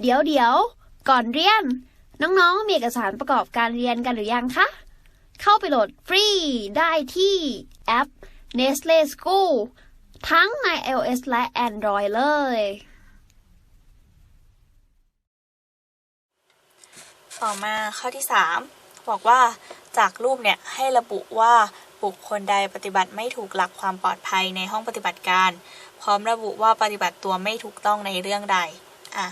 เดี๋ยวเดี๋ยวก่อนเรียน น้องๆ มีเอกสารประกอบการเรียนกันหรือยังคะ เข้าไปโหลดฟรีได้ที่แอป Nestle School ทั้งใน iOS และ Android เลย ต่อมาข้อที่ 3 บอกว่าจากรูปเนี่ยให้ระบุว่าบุคคลใดปฏิบัติไม่ถูกหลักความปลอดภัยในห้องปฏิบัติการ พร้อมระบุว่าปฏิบัติตัวไม่ถูกต้องในเรื่องใดอะ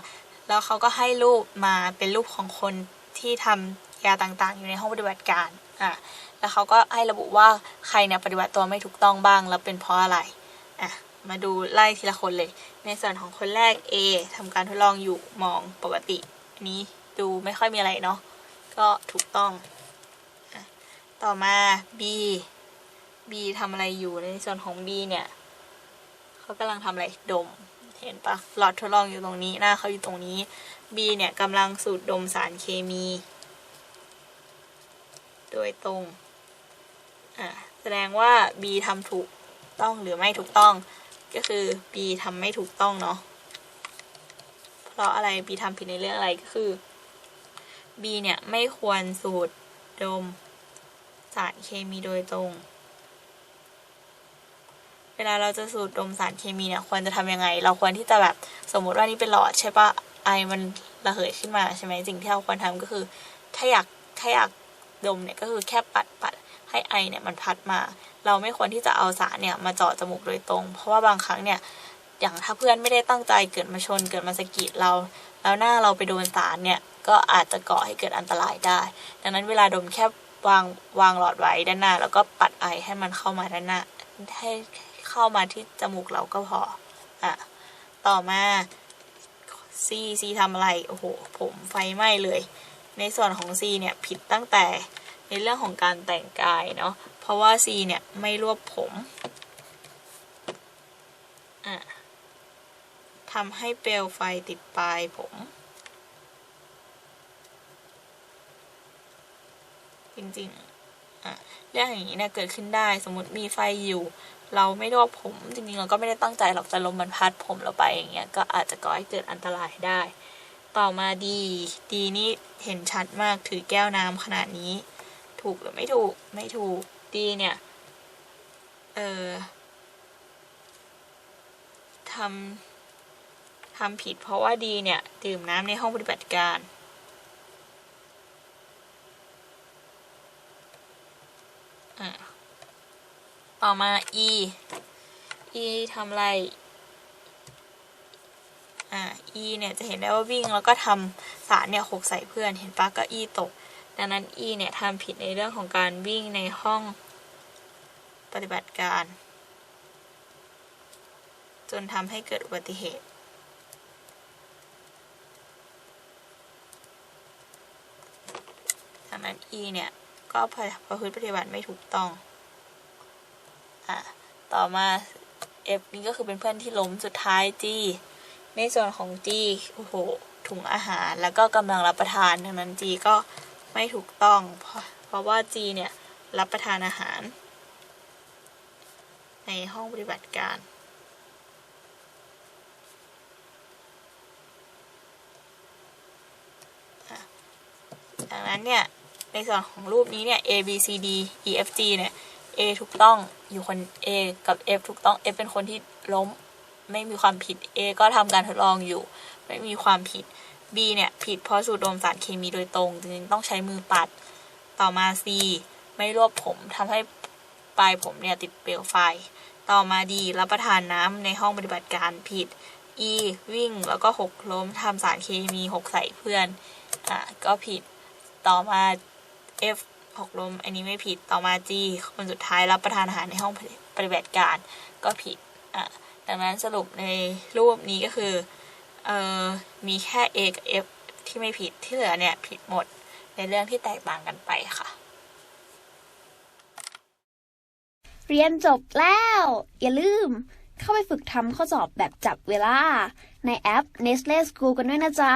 แล้วเขาก็ให้รูปมาเป็นรูปของคนที่ทำยาต่างๆ อยู่ในห้องปฏิบัติการอะแล้วเขาก็ให้ระบุว่าใครเนี่ยปฏิบัติตัวไม่ถูกต้องบ้างแล้วเป็นเพราะอะไรอะมาดูไล่ทีละคนเลย ในส่วนของคนแรก A ทำการทดลองอยู่มองปกติอันนี้ดูไม่ค่อยมีอะไรเนาะก็ถูกต้องอะต่อมา B B ทำอะไรอยู่ในส่วนของ B เนี่ยเขากำลังทำอะไรดม เห็นปะหลอดทดลองอยู่ตรงนี้หน้าเขาอยู่ตรงนี้ B เนี่ยกำลังสูดดมสารเคมี โดยตรงอะแสดงว่า B ทำถูกต้องหรือไม่ถูกต้อง ก็คือ B ทำไม่ถูกต้องเนาะเพราะอะไร B ทำผิดในเรื่องอะไรก็คือ B เนี่ยไม่ควรสูดดมสารเคมีโดยตรง เวลาเราจะสูดดมสารเคมีเนี่ยควรจะทำยังไง เราควรที่จะแบบสมมุติว่านี่เป็นหลอดใช่ปะไอมันระเหยขึ้นมาใช่ไหมสิ่งที่เราควรทำก็คือ ถ้าอยากถ้าอยากดมเนี่ยก็คือแค่ปัดปัดให้ไอเนี่ยมันพัดมา เราไม่ควรที่จะเอาสารเนี่ยมาเจาะจมูกโดยตรง เพราะว่าบางครั้งเนี่ยอย่างถ้าเพื่อนไม่ได้ตั้งใจเกิดมาชนเกิดมาสะกิดเรา แล้วหน้าเราไปโดนสารเนี่ยก็อาจจะก่อให้เกิดอันตรายได้ ดังนั้นเวลาดมแค่วางวางหลอดไว้ด้านหน้า แล้วก็ปัดไอให้มันเข้ามาด้านหน้าให้ เข้ามาที่จมูกเราก็พอ อะ ต่อมาซีซีทำอะไร โอ้โห ผมไฟไหม้เลย ในส่วนของ C เนี่ยผิดตั้งแต่ในเรื่องของการแต่งกายเนาะ เพราะว่า C เนี่ยไม่รวบผม อะทำให้เปลวไฟติดปลายผมจริงๆ อะเรื่องอย่างนี้เนี่ยเกิดขึ้นได้ สมมติมีไฟอยู่ เราไม่รวบผมจริงๆเราก็ไม่ได้ตั้งใจหรอกแต่ลมมันพัดผมเราไปอย่างเงี้ยก็อาจจะก่อให้เกิดอันตรายได้ ต่อมาดีดีนี่เห็นชัดมากถือแก้วน้ำขนาดนี้ ถูกหรือไม่ถูกไม่ถูกดีเนี่ยเออทำทำผิดเพราะว่าดีเนี่ย ดื่มน้ำในห้องปฏิบัติการ ต่อมา e e ทำอะไรอ่า e เนี่ยจะเห็นได้ว่าวิ่งแล้วก็ทำสารเนี่ยหกใส่เพื่อนเห็นปะก็ e ตก ดังนั้น e เนี่ยทำผิดในเรื่องของการวิ่งในห้องปฏิบัติการ จนทำให้เกิดอุบัติเหตุดังนั้น e เนี่ยก็ประพฤติปฏิบัติไม่ถูกต้อง อะต่อมา F นี่ก็คือเป็นเพื่อนที่ล้มสุดท้าย G ในส่วนของ G โอ้โหถุงอาหารแล้วก็กำลังรับประทานดังนั้น G ก็ไม่ถูกต้อง เพราะเพราะว่า G เนี่ยรับประทานอาหาร ในห้องปฏิบัติการดังนั้นเนี่ยในส่วนของรูปนี้เนี่ย A B C D E F G เนี่ย A ถูกต้องอยู่คน A กับ F ถูกต้อง F เป็นคนที่ล้ม ไม่มีความผิด A ก็ทำการทดลองอยู่ ไม่มีความผิด B เนี่ย ผิดเพราะสูดดมสารเคมีโดยตรงจึงต้องใช้มือปัด ต่อมา C ไม่รวบผมทำให้ปลายผมเนี่ยติดเปลวไฟ ต่อมา D รับประทานน้ำในห้องปฏิบัติการผิด E วิ่งแล้วก็หกล้มทำสารเคมีหกใส่เพื่อน อะ ก็ผิด ต่อมา F หกลมอันนี้ไม่ผิดต่อมา G คนสุดท้ายรับประทานอาหารในห้องปฏิบัติการก็ผิดอะดังนั้นสรุปในรูปนี้ก็คือเอ่อมีแค่ A กับ F ที่ไม่ผิดที่เหลือเนี่ยผิดหมดในเรื่องที่แตกต่างกันไปค่ะ เรียนจบแล้ว อย่าลืมเข้าไปฝึกทำข้อสอบแบบจับเวลา ในแอป Nestle School กันด้วยนะจ๊ะ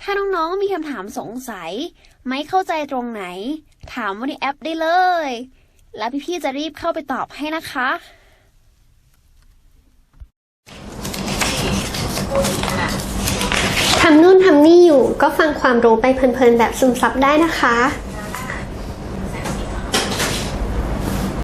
ถ้าน้องๆมีคำถามสงสัย ไม่เข้าใจตรงไหน ถามว่าในแอปได้เลย แล้วพี่ๆจะรีบเข้าไปตอบให้นะคะพูดถึงค่ะทำนู่นทำนี่อยู่ก็ฟังความรู้ไปเพลินๆแบบซึมซับได้นะคะ